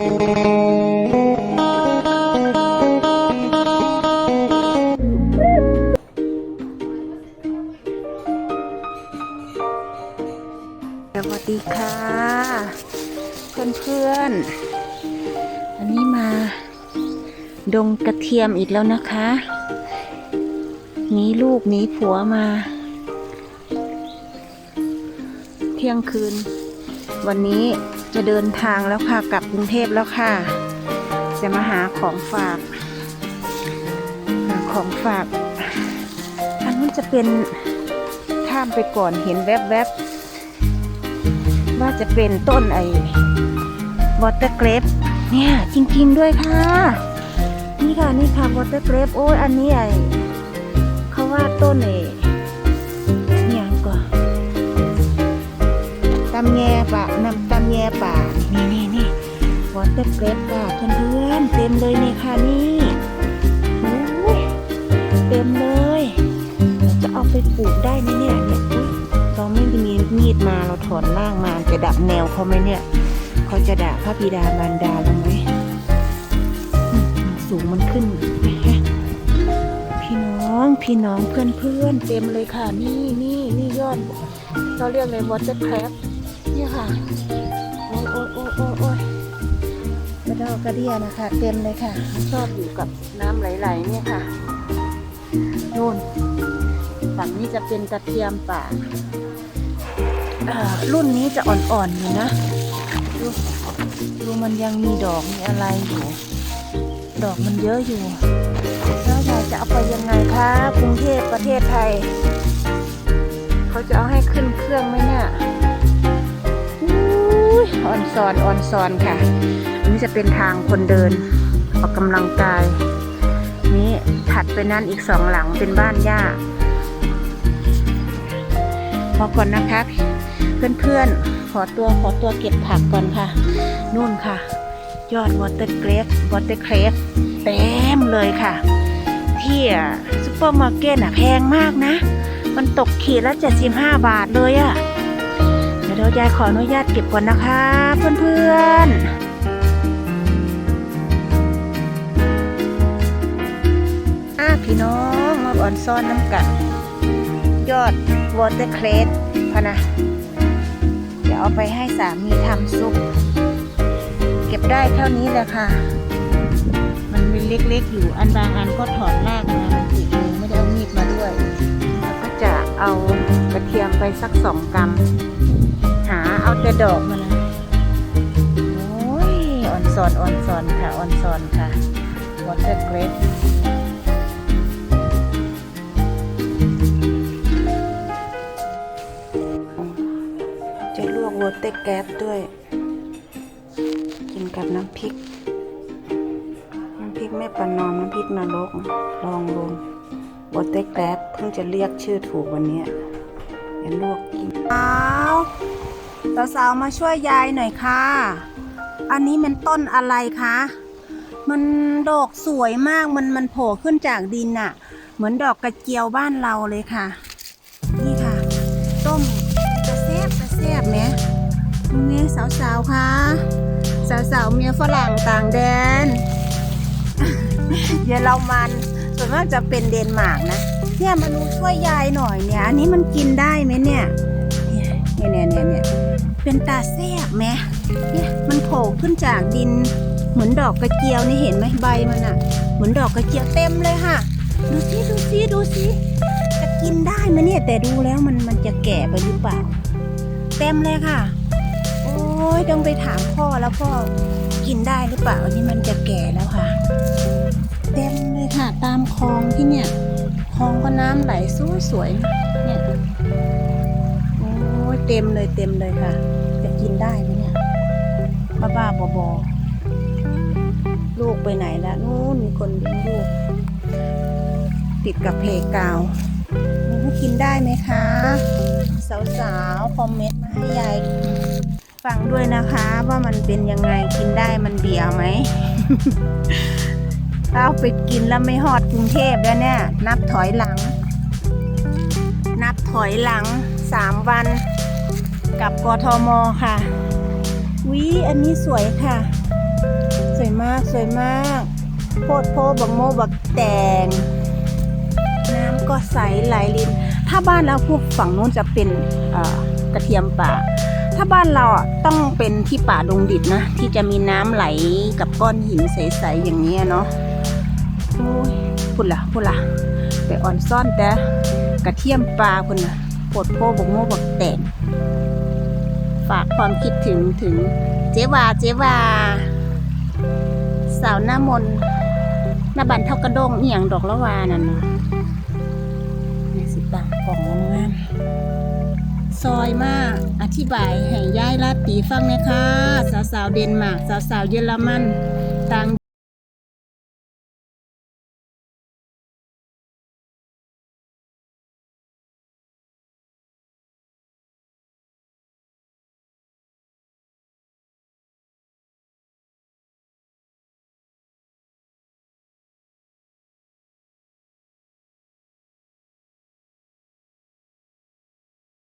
สวัสดีค่ะ เพื่อนๆ อันนี้มา ดงกระเทียมอีกแล้วนะคะหนีลูกหนีผัวมา เที่ยงคืน วันนี้จะเดินทางแล้วค่ะกลับกรุงเทพแล้วค่ะ จะมาหาของฝากหาของฝาก อันนู้นจะเป็นข้ามไปก่อนเห็นแวบๆว่าจะเป็นต้นไอ้วอเตอร์เกรปเนี่ยจริงๆด้วยค่ะ นี่ค่ะนี่ค่ะวอเตอร์เกรปโอ้ยอันนี้ไอ้เขาว่าต้นไอำแยป่านำตำแยป่านี่นี่นี่วอเตอร์เกรปค่ะเพื่อนๆเต็มเลยนี่ค่ะนี่โอ้ยเต็มเลยจะเอาไปปลูกได้ไหมเนี่ยเนี่ยเราไม่มีมีดมาเราถอนล่างมาจะดับแนวเขาไหมเนี่ยเขาจะด่าพระบิดามารดาเราไหมสูงมันขึ้นพี่น้องพี่น้องเพื่อนเพื่อนๆเต็มเลยค่ะนี่นี่นี่ยอดเราเรียกเลยวอเตอร์แคร นี่ค่ะ โอ้ยโอ้ยโอ้ยโอ้ยโอ้ยกระดอกกระเดียนะคะ เต็มเลยค่ะ ชอบอยู่กับน้ำไหลๆเนี่ยค่ะนู่นฝั่งนี้จะเป็นกระเทียมป่าอ่า รุ่นนี้จะอ่อนๆอยู่นะดูดูมันยังมีดอกมีอะไรอยู่ ดอกมันเยอะอยู่แล้วยายจะเอาไปยังไงคะกรุงเทพประเทศไทย เขาจะเอาให้ขึ้นเครื่องไหมเนี่ย ออนซอนออนซอนค่ะ อันนี้จะเป็นทางคนเดินออกกำลังกาย นี่ถัดไปนั้นอีกสองหลังเป็นบ้านย่าพอก่อนนะคะ เพื่อนๆ ขอตัวขอตัวเก็บผักก่อนค่ะ นู่นค่ะ ยอดวอเตอร์เกรฟวอเตอร์เครฟเต็มเลยค่ะ ที่ซุปเปอร์มาร์เก็ตอะแพงมากนะ มันตกขีดละ 75 บาทเลยอะ เดี๋ยวยายขออนุญาตเก็บก่อนนะคะ เพื่อนๆอะพี่น้องมาอ่อนซ่อนน้ำกัดยอดวอเตอร์เครสพะนะ เดี๋ยวเอาไปให้สามีทำซุป เก็บได้เท่านี้แหละค่ะ มันเป็นเล็กๆอยู่อันบางอันก็ถอดรากมามันติ เอากระเทียมไปสักสองกรัม หาเอาแต่ดอกมันนะโอ้ยอ่อนซอนอ่อนซอนค่ะอ่อนซอนค่ะวอเตอร์เกรสจะลวกวอเตอร์แก๊สด้วย กินกับน้ำพริก น้ำพริกแม่ประนอมน้ำพริกนรกลองดู วอเตอร์แก๊สเพิ่งจะเรียกชื่อถูกวันนี้ยเดี๋ยวลวกกินอ้าวสาวมาช่วยยายหน่อยค่ะ อันนี้มันต้นอะไรคะ มันดอกสวยมากมันมันโผล่ขึ้นจากดินน่ะ เหมือนดอกกระเจียวบ้านเราเลยค่ะ นี่ค่ะ ต้มกระแซบกระแซบไหมนี่สาวๆค่ะ สาวๆเมียฝรั่งต่างแดน เยอรมัน ส่วนมากจะเป็นเดนมาร์กนะ เนี่ยมาดูช่วยยายหน่อยเนี่ย อันนี้มันกินได้ไหมเนี่ย เนี่ยเนี่ยเนี่ยเนี่ยเป็นตาแซบไหมเนี่ยมันโผล่ขึ้นจากดิน เหมือนดอกกระเจียวนี่เห็นไหมใบมันอะเหมือนดอกกระเจียวเต็มเลยค่ะ ดูสิดูสิดูสิจะกินได้ไหมเนี่ย แต่ดูแล้วมันมันจะแก่ไปหรือเปล่า เต็มเลยค่ะ โอ้ยต้องไปถามพ่อแล้วพ่อกินได้หรือเปล่าอันนี้มันจะแก่แล้วค่ะ เต็มเลยค่ะ ตามคลองที่เนี่ยคลองก็น้ำไหลสู้สวยเนี่ยโอ้ยเต็มเลยเต็มเลยค่ะ จะกินได้ไหมเนี่ยบ้าบ้าๆบอๆลูกไปไหนแล้วนู่นมีคนเลี้ยงลูก ติดกับเพกาวมันกินได้ไหมคะ สาวๆ คอมเมนต์มาให้ยายฟังด้วยนะคะ ว่ามันเป็นยังไงกินได้มันเบียไหม้าเอาไปกินแล้วไม่ฮอดกรุงเทพแล้วเนี่ย นับถอยหลัง นับถอยหลังสามวัน กับกทมค่ะวิอันนี้สวยค่ะ สวยมากสวยมาก โพดโพบักโมบักแตง น้ำก็ใสไหลลิน ถ้าบ้านเราพวกฝั่งนู้นจะเป็นกระเทียมป่าถ้าบ้านเราอะต้องเป็นที่ป่าดงดิบนะ ที่จะมีน้ำไหลกับก้อนหินใส ๆ อย่างนี้เนาะ พุ่นละพุ่นละไปอ่อนซ่อนแต่กระเทียมปลาพุ่นนะโพดโพบกโมบกแตงฝากความคิดถึงถึงเจวาเจวา สาวหน้ามนหน้าบันเท่ากระด้งเอียงดอกละวานั่นนะนี่สิตางกล่องงามซอยมาก อธิบายให้ยายลาตีฟังนะคะ สาวๆเดนมาร์กสาวๆเยอรมัน ต่าง